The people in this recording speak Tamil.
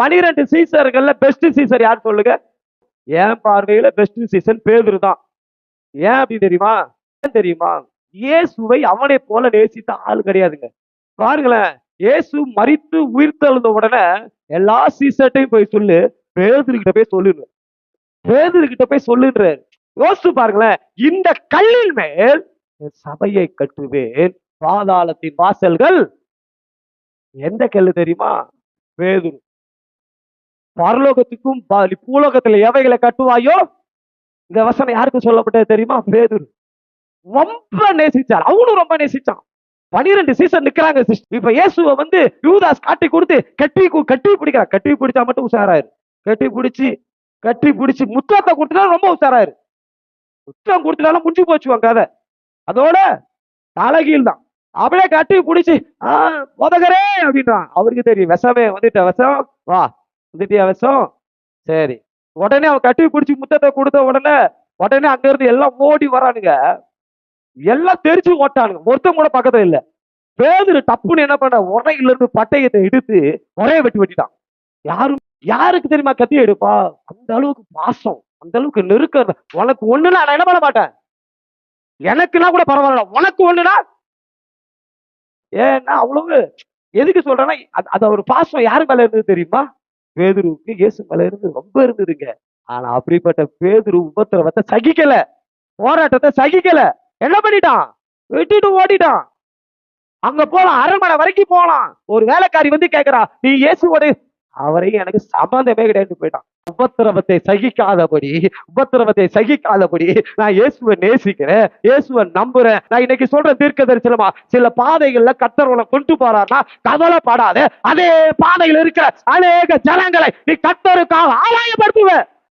பனிரெண்டு சீசர்கள்ல பெஸ்ட் சீசர் யார் சொல்லுங்க? ஏன் பார்வையில பெஸ்ட் சீசன் பேதுரு தான். ஏன் அப்படி தெரியுமா? ஏன் தெரியுமா? இயேசுவை அவனை போல நேசித்த ஆள் கிடையாதுங்க. பாருங்களேன் இயேசு உயிர் தழுந்த உடனே எல்லா சீசர்ட்டையும் போய் சொல்லு பேதர்கிட்ட போய் சொல்லுங்க பேதர்கிட்ட போய் சொல்லுன்றாரு. யோசிச்சு பாருங்களேன் இந்த கல்லின் மேல் சபையை கட்டுவேன். பாதாளத்தின் வாசல்கள் எந்த கல்லு தெரியுமா? பேதுரு. பரலோகத்துக்கும் பூலோகத்துல எவைகளை கட்டுவாயோ? இந்த வசனம் யாருக்கு சொல்லப்பட்டது தெரியுமா? பேதுரு. ரொம்ப நேசிச்சார். அவனும் ரொம்ப நேசிச்சான். பனிரெண்டு சீசன் நிக்கிறாங்க இப்ப இயேசுவை வந்து யூதாஸ் காட்டி கொடுத்து கட்டி கு- கட்டி பிடிக்கிறான் கட்டி பிடிச்சா மட்டும் உஷாராயிரு. கட்டி பிடிச்சி கட்டி பிடிச்சி முத்தத்தை கொடுத்துட்டாலும் ரொம்ப உஷாராயிரு. முத்தம் கொடுத்துட்டாலும் முடிஞ்சு போச்சுவாங்க கதை. அதோட தலைகீழ் தான். அப்படியே கட்டி பிடிச்சி ஆஹ் உதகரே அப்படின்றான். அவருக்கு தெரியும். விஷமே வந்துட்ட விஷம் வா வந்துட்டியா விஷம்? சரி. உடனே அவன் கட்டி பிடிச்சி முத்தத்தை கொடுத்த உடனே உடனே அங்க இருந்து எல்லாம் ஓடி வரானுங்க. எல்லாம் தெரிச்சு ஓட்டானுங்க. ஒருத்தம் கூட பக்கத்துல இல்ல. பேதுரு டப்புன்னு என்ன பண்ண உரையில இருந்து பட்டயத்தை எடுத்து உரைய வெட்டி வெட்டிட்டான். யாரும் யாருக்கு தெரியுமா கத்தி எடுப்பா? அந்த அளவுக்கு பாசம் அந்த அளவுக்கு நெருக்க உனக்கு ஒண்ணுனா நான் என்ன பண்ண மாட்டேன்? எனக்குன்னா கூட பரவாயில்ல உனக்கு ஒண்ணுனா ஏன்னா அவ்வளவு எதுக்கு சொல்றேன்னா அது ஒரு பாசம். யாரு மேல இருந்தது தெரியுமா? பேதுருவுக்கு இயேசு மேல இருந்து ரொம்ப இருந்ததுங்க. ஆனா அப்படிப்பட்ட பேதுரு உபத்திரவத்தை சகிக்கல. போராட்டத்தை சகிக்கல. என்ன பண்ணிட்டான்? விட்டுட்டு ஓடிட்டான். அங்க போலாம் அரண்மனை வரைக்கும் போலாம். ஒரு வேலைக்காரி வந்து கேக்குறா நீ இயேசுவோட அவரையும் எனக்கு சம்பந்தமே கிடையாது போயிட்டான். உபத்திரவத்தை சகிக்காதபடி உபத்திரவத்தை சகிக்காதபடி நான் இயேசுவை நேசிக்கிறேன் இயேசுவை நம்புறேன். நான் இன்னைக்கு சொல்ற தீர்க்க தரிசனமா சில பாதைகள்ல கத்தர் உனக்கு கொண்டு போறாருன்னா கவலைப்படாத அதே பாதையில் இருக்கிற அநேக ஜனங்களை நீ கத்தருக்காக ஆதாயப்படுத்துவ